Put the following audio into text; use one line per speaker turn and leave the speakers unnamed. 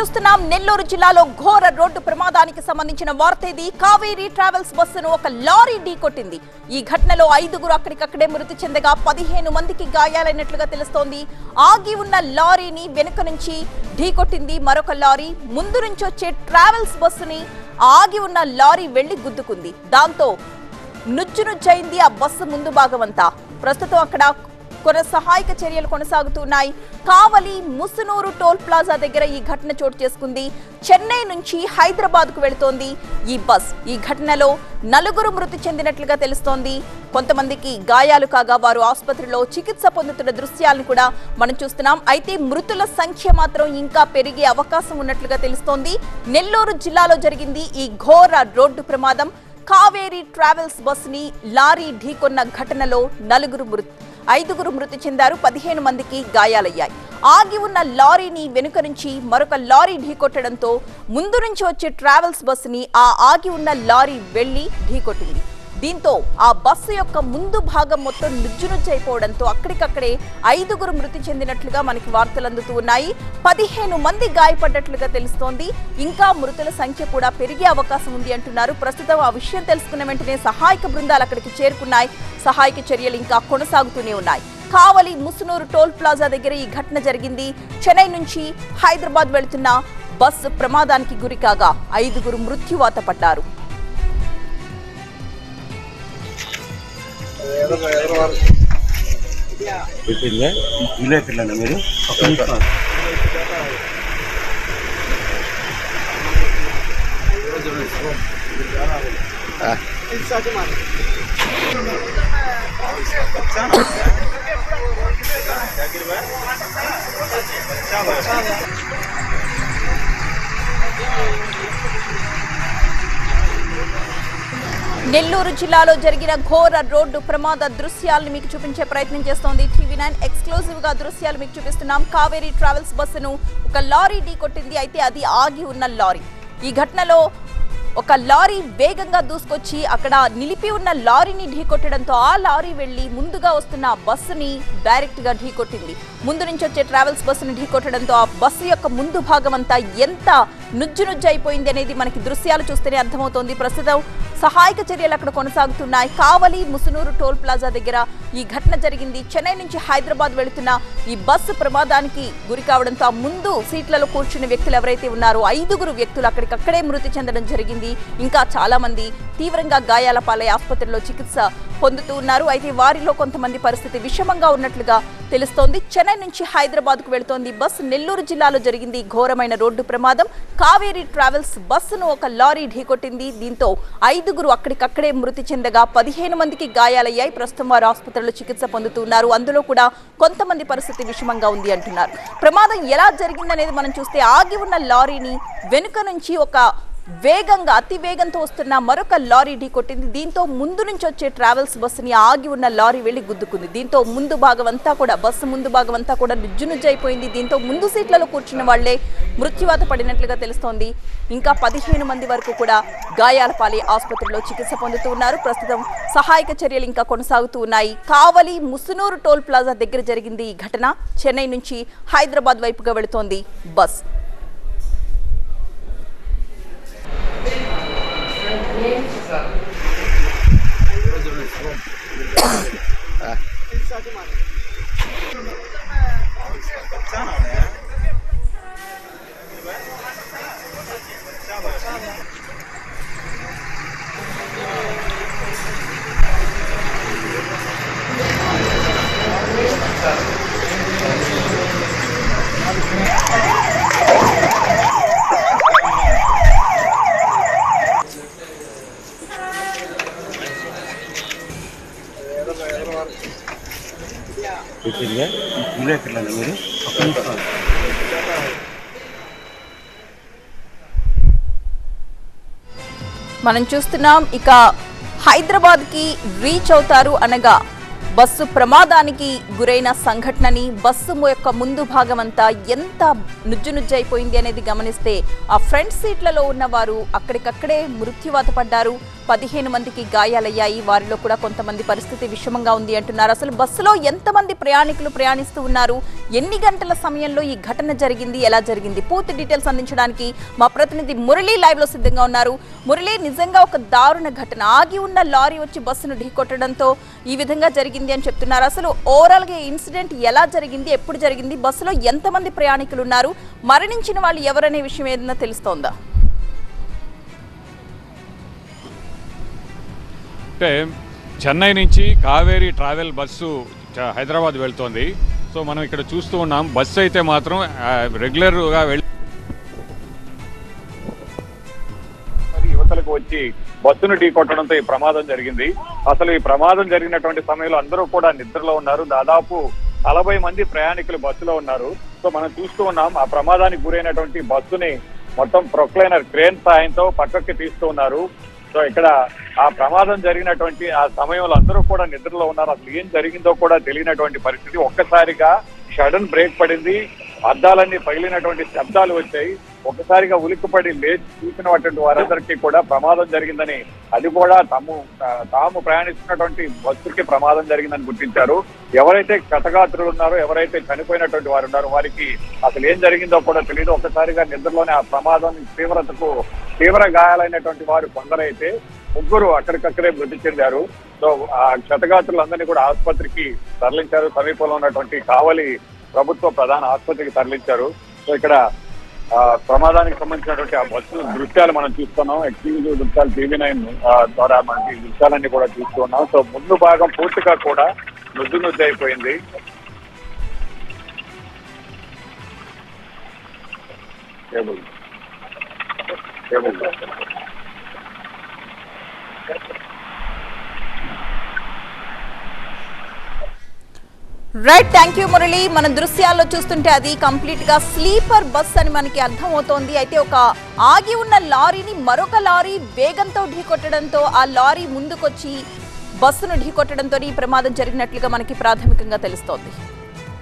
చూస్తున్నాం. నెల్లూరు జిల్లాలో ఘోర రోడ్డు ప్రమాదానికి సంబంధించిన వార్త ఇది కావేరీ ట్రావెల్స్ బస్సును ఒక లారీ ఢీకొట్టింది ఈ ఘటనలో ఐదుగురు అక్కడికక్కడే మృతి చెందగా పదిహేను మందికి గాయాలైనట్లుగా తెలుస్తోంది. ఆగి ఉన్న లారీని వెనుక నుంచి ఢీకొట్టింది మరొక లారీ. ముందు నుంచి వచ్చే ట్రావెల్స్ బస్సుని ఆగి ఉన్న లారీ వెళ్ళి గుద్దుకుంది. దాంతో నుజ్జు నుజ్జైంది ఆ బస్సు ముందు భాగమంతా. ప్రస్తుతం అక్కడ కొన్ని సహాయక చర్యలు కొనసాగుతున్నాయి. కావలి ముసునూరు టోల్ ప్లాజా దగ్గర ఈ ఘటన చోటు చేసుకుంది. చెన్నై నుంచి హైదరాబాద్కు వెళుతోంది ఈ బస్. ఈ ఘటనలో నలుగురు మృతి చెందినట్లుగా తెలుస్తోంది. కొంతమందికి గాయాలు కాగా వారు ఆసుపత్రిలో చికిత్స పొందుతున్న దృశ్యాలను కూడా మనం చూస్తున్నాం. అయితే మృతుల సంఖ్య మాత్రం ఇంకా పెరిగే అవకాశం ఉన్నట్లుగా తెలుస్తోంది. నెల్లూరు జిల్లాలో జరిగింది ఈ ఘోర రోడ్డు ప్రమాదం. కావేరీ ట్రావెల్స్ బస్ని లారీ ఢీకొన్న ఘటనలో నలుగురు మృతి ఐదుగురు మృతి చెందారు పదిహేను మందికి గాయాలయ్యాయి. ఆగి ఉన్న లారీని వెనుక నుంచి మరొక లారీ ఢీకొట్టడంతో ముందు నుంచి వచ్చే ట్రావెల్స్ బస్సుని ఆ ఆగి ఉన్న లారీ వెళ్ళి ఢీకొట్టింది. దీంతో ఆ బస్సు యొక్క ముందు భాగం మొత్తం నుజ్జునుజ్జైపోవడంతో అక్కడికక్కడే ఐదుగురు మృతి చెందినట్లుగా మనకి వార్తలు అందుతూ ఉన్నాయి. పదిహేను మంది గాయపడ్డట్లుగా తెలుస్తోంది. ఇంకా మృతుల సంఖ్య కూడా పెరిగే అవకాశం ఉంది అంటున్నారు. ప్రస్తుతం ఆ విషయం తెలుసుకున్న వెంటనే సహాయక బృందాలు అక్కడికి చేరుకున్నాయి. సహాయక చర్యలు ఇంకా కొనసాగుతూనే ఉన్నాయి. కావలి ముసునూరు టోల్ ప్లాజా దగ్గర ఈ ఘటన జరిగింది. చెన్నై నుంచి హైదరాబాద్ వెళుతున్న బస్సు ప్రమాదానికి గురికాగా ఐదుగురు మృత్యువాత పడ్డారు.
పెట్టిందే విలేకరులేనా మీరు ఒక్క
నెల్లూరు జిల్లాలో జరిగిన ఘోర రోడ్డు ప్రమాద దృశ్యాలను మీకు చూపించే ప్రయత్నం చేస్తోంది. టీవీ నైన్ ఎక్స్క్లూజివ్గా దృశ్యాలు మీకు చూపిస్తున్నాం. కావేరీ ట్రావెల్స్ బస్సును ఒక లారీ ఢీకొట్టింది అయితే అది ఆగి ఉన్న లారీ. ఈ ఘటనలో ఒక లారీ వేగంగా దూసుకొచ్చి అక్కడ నిలిపి ఉన్న లారీని ఢీకొట్టడంతో ఆ లారీ వెళ్ళి ముందుగా వస్తున్న బస్సుని డైరెక్ట్గా ఢీకొట్టింది ముందు నుంచి వచ్చే ట్రావెల్స్ బస్సుని ఢీకొట్టడంతో ఆ బస్సు యొక్క ముందు భాగం అంతా ఎంత నుజ్జు నుజ్జు అయిపోయింది అనేది మనకి దృశ్యాలు చూస్తేనే అర్థమవుతోంది. ప్రస్తుతం సహాయక చర్యలు అక్కడ కొనసాగుతున్నాయి. కావలి ముసునూరు టోల్ ప్లాజా దగ్గర ఈ ఘటన జరిగింది. చెన్నై నుంచి హైదరాబాద్ వెళుతున్న ఈ బస్సు ప్రమాదానికి గురి కావడంతో ముందు సీట్లలో కూర్చున్న వ్యక్తులు ఎవరైతే ఉన్నారో ఐదుగురు వ్యక్తులు అక్కడికక్కడే మృతి చెందడం జరిగింది. ఇంకా చాలా మంది తీవ్రంగా గాయాల పాలై ఆసుపత్రిలో చికిత్స పొందుతూ ఉన్నారు. అయితే వారిలో కొంతమంది పరిస్థితి విషమంగా ఉన్నట్లుగా తెలుస్తోంది. చెన్నై నుంచి హైదరాబాద్కు వెళుతోంది బస్. నెల్లూరు జిల్లాలో జరిగింది ఘోరమైన రోడ్డు ప్రమాదం. కావేరీ ట్రావెల్స్ బస్సును ఒక లారీ ఢీకొట్టింది. దీంతో ఐదుగురు అక్కడికక్కడే మృతి చెందగా పదిహేను మందికి గాయాలయ్యాయి. ప్రస్తుతం వారు ఆసుపత్రిలో చికిత్స పొందుతున్నారు అందులో కూడా కొంతమంది పరిస్థితి విషమంగా ఉంది అంటున్నారు. ప్రమాదం ఎలా జరిగిందనేది మనం చూస్తే ఆగి ఉన్న లారీని వెనుక నుంచి ఒక వేగంగా అతి వేగంతో వస్తున్న మరొక లారీ ఢీకొట్టింది దీంతో ముందు నుంచి వచ్చే ట్రావెల్స్ బస్సుని ఆగి ఉన్న లారీ వెళ్ళి గుద్దుకుంది. దీంతో ముందు భాగం అంతా కూడా బస్సు ముందు భాగం అంతా కూడా నుజ్జు అయిపోయింది దీంతో ముందు సీట్లలో కూర్చున్న వాళ్ళే మృత్యువాత పడినట్లుగా తెలుస్తోంది. ఇంకా పదిహేను మంది వరకు కూడా గాయాలపాలి ఆసుపత్రిలో చికిత్స పొందుతూ ఉన్నారు. ప్రస్తుతం సహాయక చర్యలు ఇంకా కొనసాగుతూ ఉన్నాయి. కావలి ముసునూరు టోల్ ప్లాజా దగ్గర జరిగింది ఈ ఘటన. చెన్నై నుంచి హైదరాబాద్ వైపుగా వెళుతోంది బస్.
Sana పెట్టిందే విలేకరులేనా మీరు. నిమిషం.
మనం చూస్తున్నాం ఇక హైదరాబాద్కి రీచ్ అవుతారు అనగా బస్సు ప్రమాదానికి గురైన సంఘటనని బస్సు యొక్క ముందు భాగం అంతా ఎంత నుజ్జు నుజ్జైపోయింది అనేది గమనిస్తే ఆ ఫ్రంట్ సీట్లలో ఉన్నవారు అక్కడికక్కడే మృత్యువాత పడ్డారు. పదిహేను మందికి గాయాలయ్యాయి. వారిలో కూడా కొంతమంది పరిస్థితి విషమంగా ఉంది అంటున్నారు. అసలు బస్సులో ఎంతమంది ప్రయాణికులు ప్రయాణిస్తూ ఉన్నారు? ఎన్ని గంటల సమయంలో ఈ ఘటన జరిగింది? ఎలా జరిగింది? పూర్తి డీటెయిల్స్ అందించడానికి మా ప్రతినిధి మురళీ లైవ్లో సిద్ధంగా ఉన్నారు. మురళి నిజంగా ఒక దారుణ ఘటన. ఆగి ఉన్న లారీ వచ్చి బస్సును ఢీకొట్టడంతో ఈ విధంగా జరిగింది అని చెప్తున్నారు. అసలు ఓవరాల్గా ఇన్సిడెంట్ ఎలా జరిగింది? ఎప్పుడు జరిగింది? బస్సులో ఎంతమంది ప్రయాణికులు ఉన్నారు? మరణించిన వాళ్ళు ఎవరనే విషయం ఏదైనా తెలుస్తోందా?
అంటే చెన్నై నుంచి కావేరీ ట్రావెల్ బస్సు హైదరాబాద్ వెళ్తోంది. సో మనం ఇక్కడ చూస్తూ ఉన్నాం. బస్సు అయితే మాత్రం రెగ్యులర్గా వెళ్ళి యువతలకు వచ్చి బస్సును ఢీ కొట్టడంతో ఈ ప్రమాదం జరిగింది. అసలు ఈ ప్రమాదం జరిగినటువంటి సమయంలో అందరూ కూడా నిద్రలో ఉన్నారు. దాదాపు నలభై మంది ప్రయాణికులు బస్సులో ఉన్నారు. సో మనం చూస్తూ ఉన్నాం ఆ ప్రమాదానికి గురైనటువంటి బస్సుని మొత్తం ప్రొక్లైనర్ క్రేన్ సాయంతో పక్కకి తీస్తూ ఉన్నారు. సో ఇక్కడ ఆ ప్రమాదం జరిగినటువంటి ఆ సమయంలో అందరూ కూడా నిద్రలో ఉన్నారు. అసలు ఏం జరిగిందో కూడా తెలియనటువంటి పరిస్థితి. ఒక్కసారిగా సడన్ బ్రేక్ పడింది. అద్దాలన్నీ పగిలినటువంటి శబ్దాలు వచ్చాయి. ఒక్కసారిగా ఉలిక్కిపడి లేచి చూసినటువంటి వారందరికీ కూడా ప్రమాదం జరిగిందని అది కూడా తాము తాము ప్రయాణిస్తున్నటువంటి బస్సుకి ప్రమాదం జరిగిందని గుర్తించారు. ఎవరైతే కథగాత్రులు ఉన్నారో ఎవరైతే చనిపోయినటువంటి వారు ఉన్నారో వారికి అసలు ఏం జరిగిందో కూడా తెలియదు ఒక్కసారిగా నిద్రలోనే ఆ ప్రమాదం తీవ్రతకు తీవ్ర గాయాలైనటువంటి వారు కొందరైతే ముగ్గురు అక్కడికక్కడే మృతి చెందారు. సో ఆ క్షతగాత్రులందరినీ కూడా ఆసుపత్రికి తరలించారు. సమీపంలో ఉన్నటువంటి కావలి ప్రభుత్వ ప్రధాన ఆసుపత్రికి తరలించారు. సో ఇక్కడ ఆ ప్రమాదానికి సంబంధించినటువంటి ఆ బస్సు దృశ్యాలు మనం చూస్తున్నాం. ఎక్స్క్లూజివ్ దృశ్యాలు టీవీ నైన్ ద్వారా మనకి దృశ్యాలన్నీ కూడా చూస్తున్నాం సో ముందు భాగం పూర్తిగా కూడా నుద్దు నుద్దు అయిపోయింది. Table
right thank you Murali మన దృశ్యాల్లో చూస్తుంటే అది కంప్లీట్గా స్లీపర్ బస్ అని మనకి అర్థమవుతోంది. అయితే ఒక ఆగి ఉన్న లారీని మరొక లారీ వేగంతో ఢీకొట్టడంతో ఆ లారీ ముందుకొచ్చి బస్సును ఢీకొట్టడంతో ఈ ప్రమాదం జరిగినట్లుగా మనకి ప్రాథమికంగా తెలుస్తోంది.